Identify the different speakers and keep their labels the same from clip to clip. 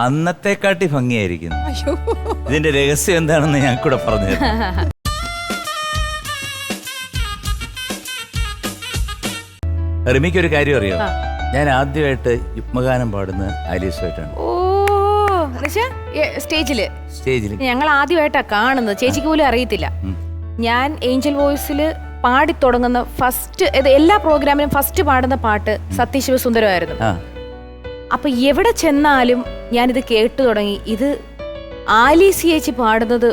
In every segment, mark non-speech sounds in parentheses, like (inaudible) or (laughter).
Speaker 1: അന്നത്തെക്കാട്ടി ഭംഗിയായിരിക്കുന്നു. ഇതിന്റെ രഹസ്യം എന്താണെന്ന് ഞാൻ കൂടെ പറഞ്ഞു. റിമിക്ക് ഒരു കാര്യം അറിയോ? ഞാൻ ആദ്യമായിട്ട് യുഗ്മഗാനം പാടുന്ന ആലീസുമായിട്ടാണ്.
Speaker 2: സ്റ്റേജിൽ.
Speaker 1: സ്റ്റേജിൽ.
Speaker 2: ഞങ്ങൾ ആദ്യമായിട്ടാ കാണുന്നത്. ചേച്ചിക്ക് പോലും അറിയത്തില്ല. ഞാൻ ഏഞ്ചൽ വോയിസിൽ പാടി തുടങ്ങുന്ന ഫസ്റ്റ് എല്ലാ പ്രോഗ്രാമിലും ഫസ്റ്റ് പാടുന്ന പാട്ട് സത്യശിവസുന്ദരമായിരുന്നു അപ്പൊ എവിടെ ചെന്നാലും ഞാനിത് കേട്ടു തുടങ്ങി. ഇത് ആലീസ് ചേച്ചി പാടുന്നത്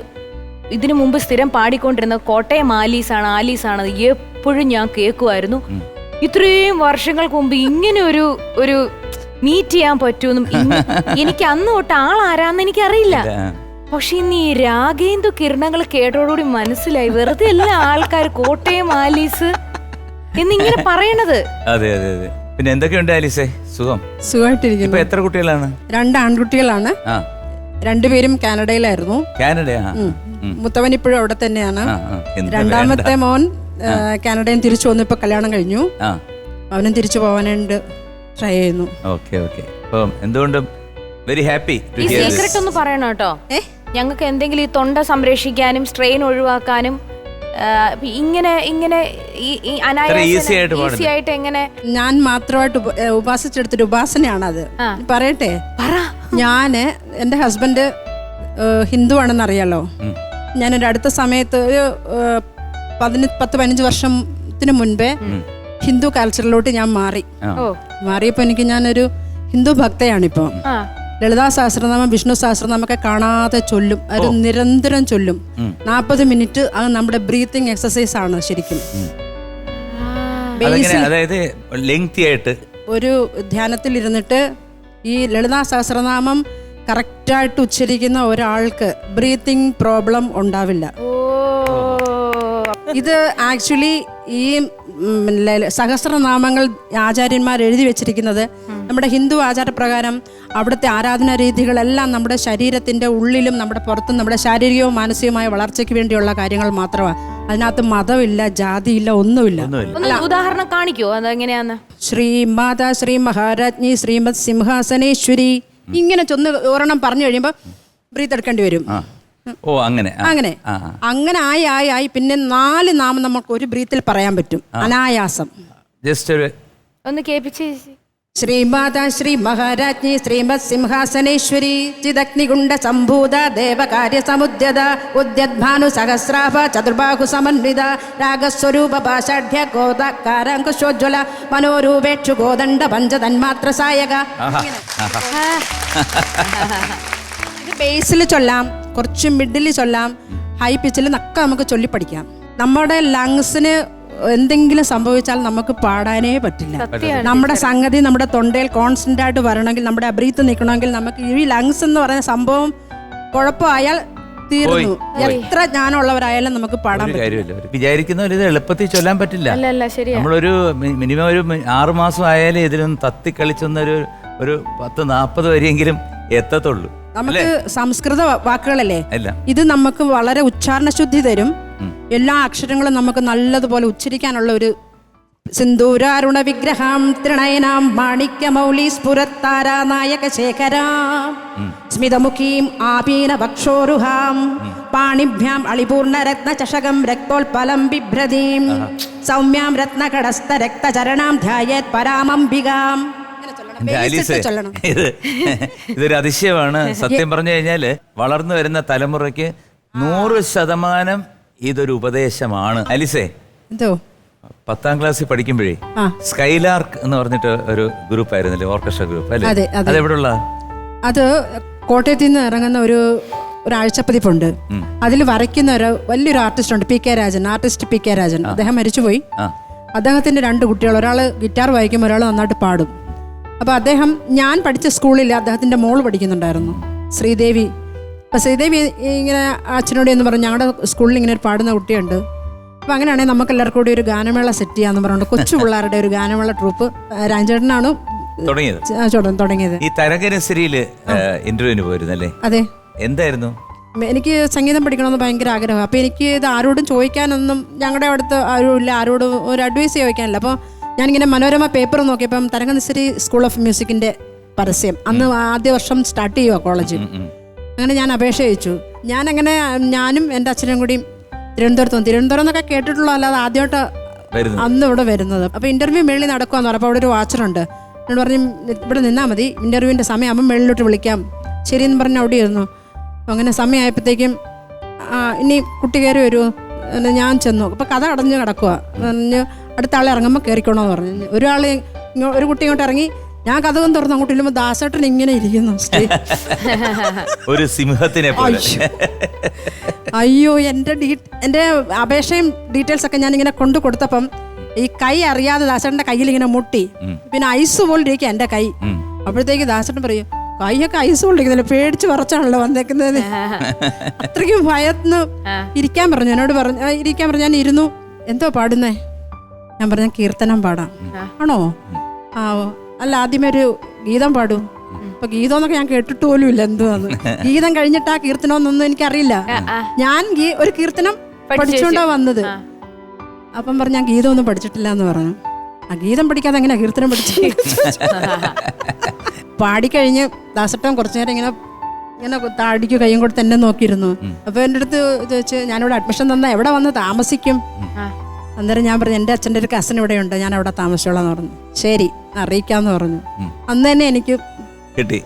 Speaker 2: ഇതിനു മുമ്പ് സ്ഥിരം പാടിക്കൊണ്ടിരുന്ന കോട്ടയം ആലീസ് ആണ് ആലീസ് ആണ് എപ്പോഴും ഞാൻ കേൾക്കുമായിരുന്നു. ഇത്രയും വർഷങ്ങൾക്ക് മുമ്പ് ഇങ്ങനെ ഒരു ഒരു മീറ്റ് ചെയ്യാൻ പറ്റുമെന്നും (laughs) എനിക്ക് അന്ന് തൊട്ട് ആളാരാന്ന് എനിക്കറിയില്ല.
Speaker 1: അറിയില്ല
Speaker 2: പക്ഷെ ഇന്ന് ഈ രാഗേന്ദു കിരണങ്ങൾ കേട്ടോടുകൂടി മനസ്സിലായി. വെറുതെ എല്ലാ ആൾക്കാർ കോട്ടയം ആലീസ് എന്നിങ്ങനെ പറയണത്.
Speaker 1: അതെ അതെ അതെ. പിന്നെ എന്തൊക്കെയുണ്ട് ആലിസേ? സുഖം? ഇപ്പൊ
Speaker 3: സുഖമായിട്ടിരിക്കുന്നു
Speaker 1: എത്ര കുട്ടികളാണ്?
Speaker 3: രണ്ട് ആൺകുട്ടികളാണ്.
Speaker 1: ആ.
Speaker 3: രണ്ടുപേരും കാനഡയിലായിരുന്നു.
Speaker 1: കാനഡ.
Speaker 3: മുത്തവൻ ഇപ്പോഴും അവിടെ തന്നെയാണ്. രണ്ടാമത്തെ മോൻ കാനഡയിൽ തിരിച്ചു വന്നു. ഇപ്പൊ കല്യാണം കഴിഞ്ഞു. അവനും തിരിച്ചു പോവാനായിട്ട് ട്രൈ ചെയ്യുന്നു.
Speaker 1: Okay okay. അപ്പം എന്തുകൊണ്ടും വെരി ഹാപ്പി ടു
Speaker 2: ഈ സീക്രട്ട് ഒന്ന് പറയണം കേട്ടോ. ഞങ്ങൾക്ക് എന്തെങ്കിലും ഈ തൊണ്ട സംരക്ഷിക്കാനും സ്ട്രെയിൻ ഒഴിവാക്കാനും ഇങ്ങനെ ഇങ്ങനെ ഈ- ഈസി ആയിട്ട് എങ്ങനെ
Speaker 3: ഞാൻ മാത്രമായിട്ട് ഉപാസിച്ചെടുത്തൊരു ഉപാസനയാണ്
Speaker 2: അത്
Speaker 3: പറയട്ടെ?
Speaker 2: പറ.
Speaker 3: ഞാൻ എന്റെ ഹസ്ബൻഡ് ഹിന്ദു ആണെന്ന് അറിയാലോ ഞാനൊരു അടുത്ത സമയത്ത് ഒരു പതിന പത്ത് പതിനഞ്ച് വർഷത്തിന് മുൻപേ ഹിന്ദു കൾച്ചറിലോട്ട് ഞാൻ മാറി.
Speaker 2: ഓ.
Speaker 3: മാറിയപ്പോൾ എനിക്ക് ഞാനൊരു ഹിന്ദു ഭക്തയാണിപ്പോൾ
Speaker 2: ആ.
Speaker 3: ലളിതാ സഹസ്രനാമം വിഷ്ണു സഹസ്രനാമൊക്കെ കാണാതെ ചൊല്ലും. അത് നിരന്തരം ചൊല്ലും. നാൽപ്പത് മിനിറ്റ് അത് നമ്മുടെ ബ്രീത്തിങ് എക്സസൈസ് ആണ് ശരിക്കും.
Speaker 1: അതായത് ലെങ്തി ആയിട്ട്.
Speaker 3: ഒരു ധ്യാനത്തിൽ ഇരുന്നിട്ട് ഈ ലളിതാ സഹസ്രനാമം കറക്റ്റായിട്ട് ഉച്ചരിക്കുന്ന ഒരാൾക്ക് ബ്രീത്തിങ് പ്രോബ്ലം ഉണ്ടാവില്ല.
Speaker 2: ഓ.
Speaker 3: ഇത് ആക്ച്വലി ഈ സഹസ്രനാമങ്ങൾ ആചാര്യന്മാർ എഴുതി വെച്ചിരിക്കുന്നത് നമ്മുടെ ഹിന്ദു ആചാരപ്രകാരം അവിടുത്തെ ആരാധനാ രീതികളെല്ലാം നമ്മുടെ ശരീരത്തിന്റെ ഉള്ളിലും നമ്മുടെ പുറത്തും നമ്മുടെ ശാരീരികവും മാനസികവുമായ വളർച്ചയ്ക്ക് വേണ്ടിയുള്ള കാര്യങ്ങൾ മാത്രമാണ് അതിനകത്ത് മതമില്ല ജാതിയില്ല ഒന്നുമില്ല.
Speaker 1: ഒന്നുമില്ല.
Speaker 2: ഉദാഹരണം കാണിക്കോ. അതെങ്ങനെയാന്ന്?
Speaker 3: ശ്രീ മാതാ ശ്രീ മഹാരാജ്ഞി ശ്രീമത് സിംഹാസനേശ്വരി ഇങ്ങനെ ചൊന്ന് ഒരെണ്ണം പറഞ്ഞു കഴിയുമ്പോൾ ബ്രീത്ത് എടുക്കേണ്ടി വരും.
Speaker 1: ഓ അങ്ങനെ.
Speaker 3: അങ്ങനെ. അങ്ങനെ ആയി ആയി ആയി പിന്നെ നാല് നാമം നമുക്ക് ഒരു ബ്രീത്തിൽ പറയാൻ പറ്റും. അനായാസം.
Speaker 1: ജസ്റ്റ് ഒരു
Speaker 2: ഒന്ന് കേൾപ്പിച്ച് ചേച്ചി.
Speaker 3: ശ്രീമാതാ ശ്രീ മഹാരാജ്ഞി ശ്രീമത് സിംഹാസനേശ്വരി ചിദഗ്നികുണ്ട സംഭൂത ദേവകാര്യ സമുദ്യത ഉദ്യദ്ഭാനു സഹസ്രാഭ ചതുർബാഹു സമന്വിത രാഗസ്വരൂപ പാഷാഢ്യ ഗോദാകാരാങ്കുശോജ്വല മനോരൂപേക്ഷു ഗോദണ്ഡ പഞ്ചതന്മാത്ര സായക. ഇത് ബേസിൽ ചൊല്ലാം കുറച്ച് മിഡിൽ ചൊല്ലാം ഹൈ പിച്ചിൽ നക്ക നമുക്ക് ചൊല്ലി പഠിക്കാം നമ്മുടെ ലങ്സിന് എന്തെങ്കിലും സംഭവിച്ചാൽ നമുക്ക് പാടാനേ പറ്റില്ല. നമ്മുടെ സംഗതി നമ്മുടെ തൊണ്ടയിൽ കോൺസ്റ്റന്റ് ആയിട്ട് വരണമെങ്കിൽ നമ്മുടെ അബ്രീത്ത് നിൽക്കണമെങ്കിൽ നമുക്ക് ഈ ലങ്സ് എന്ന് പറയുന്ന സംഭവം കുഴപ്പമായാൽ തീർന്നു. എത്ര ജ്ഞാനമുള്ളവരായാലും നമുക്ക് പാടാൻ
Speaker 1: വിചാരിക്കുന്ന ഒരു എളുപ്പത്തിൽ ചൊല്ലാൻ പറ്റില്ല. നമ്മളൊരു മിനിമം ഒരു ആറു മാസം ആയാലേ ഇതിലൊന്ന് തത്തിക്കളിച്ചൊന്നൊരു ഒരു പത്ത് നാൽപ്പത് വരെയെങ്കിലും എത്തത്തുള്ളൂ.
Speaker 3: നമുക്ക് സംസ്കൃത വാക്കുകളല്ലേ?
Speaker 1: അല്ല.
Speaker 3: ഇത് നമുക്ക് വളരെ ഉച്ചാരണ ശുദ്ധി തരും. എല്ലാ അക്ഷരങ്ങളും നമുക്ക് നല്ലതുപോലെ ഉച്ചരിക്കാനുള്ള ഒരു സിന്ദൂരാരുണ വിഗ്രഹം ത്രിണയനാം മാണിക്യമൗലി സ്ഫുരത്താരാ നായക ശേഖരാം സ്മിതമുഖീം ആപീന ഭക്ഷോരുഹാം. പാണിഭ്യാം അളിപൂർണ രത്ന ചഷകം രക്തോൽപലം ബിഭ്രതീം സൗമ്യാം രത്നകടസ്ഥ രക്തചരണാം ധ്യായേത് പരാമംബികാം.
Speaker 1: ഇത് ഇതൊരു അതിശയമാണ്. സത്യം പറഞ്ഞു കഴിഞ്ഞാൽ വളർന്നു വരുന്ന തലമുറയ്ക്ക് നൂറ് ശതമാനം ഇതൊരു ഉപദേശമാണ്. അലിസേ
Speaker 3: എന്തോ?
Speaker 1: പത്താം ക്ലാസ്സിൽ പഠിക്കുമ്പോഴേ സ്കൈലാർക്ക് എന്ന് പറഞ്ഞിട്ട് ഒരു ഗ്രൂപ്പ് ആയിരുന്നല്ലേ ഓർക്കസ്ട്ര ഗ്രൂപ്പ് അല്ലേ?
Speaker 3: അതെ, എവിടെ
Speaker 1: അതെവിടെയുള്ള?
Speaker 3: അത് കോട്ടയത്ത് നിന്ന് ഇറങ്ങുന്ന ഒരു ഒരു ആഴ്ചപ്പതിപ്പുണ്ട് അതിൽ വരയ്ക്കുന്ന ഒരു വലിയൊരു ആർട്ടിസ്റ്റ് ഉണ്ട് P K Rajan artist P K Rajan. അദ്ദേഹം മരിച്ചുപോയി. അദ്ദേഹത്തിന്റെ രണ്ട് കുട്ടികൾ ഒരാൾ ഗിറ്റാർ വായിക്കും ഒരാൾ നന്നായിട്ട് പാടും. അപ്പോൾ അദ്ദേഹം ഞാൻ പഠിച്ച സ്കൂളിൽ അദ്ദേഹത്തിന്റെ മോൾ പഠിക്കുന്നുണ്ടായിരുന്നു. ശ്രീദേവി അപ്പോൾ ശ്രീദേവി ഇങ്ങനെ അച്ഛനോട് എന്ന് പറഞ്ഞു ഞങ്ങളുടെ സ്കൂളിൽ ഇങ്ങനെ ഒരു പാടുന്ന കുട്ടിയുണ്ട്. അപ്പോൾ അങ്ങനെയാണെങ്കിൽ നമുക്ക് എല്ലാവർക്കും കൂടി ഒരു ഗാനമേള സെറ്റ് ചെയ്യാന്ന് പറഞ്ഞുകൊണ്ട് കൊച്ചു പിള്ളേരുടെ ഒരു ഗാനമേള ട്രൂപ്പ് രാജേട്ടനാണ്
Speaker 1: തുടങ്ങിയത്. ഈ തരകരശ്രീയിൽ ഇന്റർവ്യൂവിന് പോയിരുന്നല്ലേ?
Speaker 3: അതെ.
Speaker 1: എന്തായിരുന്നു?
Speaker 3: എനിക്ക് സംഗീതം പഠിക്കണമെന്ന് ഭയങ്കര ആഗ്രഹം അപ്പോൾ എനിക്ക് ഇത് ആരോടും ചോദിക്കാനൊന്നും ഞങ്ങളുടെ അടുത്ത് ആരും ഇല്ല. ആരോടും ഒരു അഡ്വൈസ് ചോദിക്കാനില്ല. അപ്പോൾ ഞാനിങ്ങനെ മനോരമ പേപ്പർ നോക്കിയപ്പം തരംഗനശ്ശേരി സ്കൂൾ ഓഫ് മ്യൂസിക്കിന്റെ പരസ്യം. അന്ന് ആദ്യ വർഷം സ്റ്റാർട്ട് ചെയ്യുക കോളേജ്. അങ്ങനെ ഞാൻ അപേക്ഷ അയച്ചു. ഞാനങ്ങനെ ഞാനും എന്റെ അച്ഛനും കൂടി തിരുവനന്തപുരത്ത് വന്നു. തിരുവനന്തപുരം എന്നൊക്കെ കേട്ടിട്ടുള്ളൂ അല്ലാതെ ആദ്യമായിട്ട് അന്ന് ഇവിടെ വരുന്നത്. അപ്പോൾ ഇന്റർവ്യൂ മേളിൽ നടക്കുമെന്ന് പറഞ്ഞു. അപ്പോൾ അവിടെ ഒരു വാച്ചറുണ്ട് എന്നോട് പറഞ്ഞു ഇവിടെ നിന്നാൽ മതി. ഇന്റർവ്യൂവിന്റെ സമയമാകുമ്പോൾ മേളിലോട്ട് വിളിക്കാം. ശരിയെന്ന് പറഞ്ഞ് അവിടെ ഇരുന്നു. അങ്ങനെ സമയമായപ്പോഴത്തേക്കും ഇനി കുട്ടി കയറി വരുമോ ഞാൻ ചെന്നു. അപ്പോൾ കഥ അടഞ്ഞ് കിടക്കുക പറഞ്ഞ് അടുത്ത ആളെ ഇറങ്ങുമ്പോൾ കയറിക്കണമെന്ന് പറഞ്ഞു. ഒരാൾ ഒരു കുട്ടി ഇങ്ങോട്ട് ഇറങ്ങി ഞാൻ കഥകം തുറന്ന് അങ്ങോട്ട് ഇല്ലുമ്പോ ദാസേട്ടൻ ഇങ്ങനെ ഇരിക്കുന്നു
Speaker 1: ഒരു സിംഹത്തിനെ പോലെ.
Speaker 3: അയ്യോ. എന്റെ എന്റെ എന്റെ അപേക്ഷയും ഡീറ്റെയിൽസ് ഒക്കെ ഞാൻ ഇങ്ങനെ കൊണ്ടു കൊടുത്തപ്പം ഈ കൈ അറിയാതെ ദാസേട്ടന്റെ കയ്യിൽ ഇങ്ങനെ മുട്ടി പിന്നെ ഐസ് പോലെ ഇരിക്കുക എന്റെ കൈ. അപ്പോഴത്തേക്ക് ദാസേട്ടൻ പറയും കൈയൊക്കെ ഐസ് പോലെ ഇരിക്കുന്നില്ല പേടിച്ച് പറച്ചാണല്ലോ വന്നേക്കുന്നത് അത്രയ്ക്കും ഭയന്ന് ഇരിക്കാൻ പറഞ്ഞു. എന്നോട് പറഞ്ഞു "ആ, ഇരിക്കാൻ പറഞ്ഞു. ഞാൻ ഇരുന്നു. എന്തോ പാടുന്നേ? ഞാൻ പറഞ്ഞ കീർത്തനം പാടാം. ആണോ? ആ. അല്ല ആദ്യമേ ഒരു ഗീതം പാടും. അപ്പൊ ഗീതം എന്നൊക്കെ ഞാൻ കേട്ടിട്ട് പോലും ഇല്ല എന്തുവാന്ന്. (laughs) ഗീതം കഴിഞ്ഞിട്ട് ആ കീർത്തനം എന്നൊന്നും എനിക്കറിയില്ല ഞാൻ ഒരു കീർത്തനം പഠിച്ചുകൊണ്ടാ വന്നത്. അപ്പം പറഞ്ഞു ഞാൻ ഗീതം ഒന്നും പഠിച്ചിട്ടില്ല എന്ന് പറഞ്ഞു. ആ ഗീതം പഠിക്കാതെ എങ്ങനെ കീർത്തനം പഠിച്ചു (laughs) പാടിക്കഴിഞ്ഞ് ദാസട്ടം കുറച്ചു നേരം ഇങ്ങനെ ഇങ്ങനെ താടിക്ക് കൈയും കൊടുത്ത് എന്നെ നോക്കിയിരുന്നു. അപ്പൊ എന്റെ അടുത്ത് ചോദിച്ചു ഞാനിവിടെ അഡ്മിഷൻ തന്നാ എവിടെ വന്ന് താമസിക്കും? അന്നേരം ഞാൻ പറഞ്ഞു എന്റെ അച്ഛന്റെ ഒരു കസൻ ഇവിടെ ഉണ്ട് ഞാൻ അവിടെ താമസിച്ചോളാന്ന് പറഞ്ഞു. ശരി അറിയിക്കാന്ന് പറഞ്ഞു. അന്ന് തന്നെ എനിക്ക്
Speaker 1: കിട്ടി.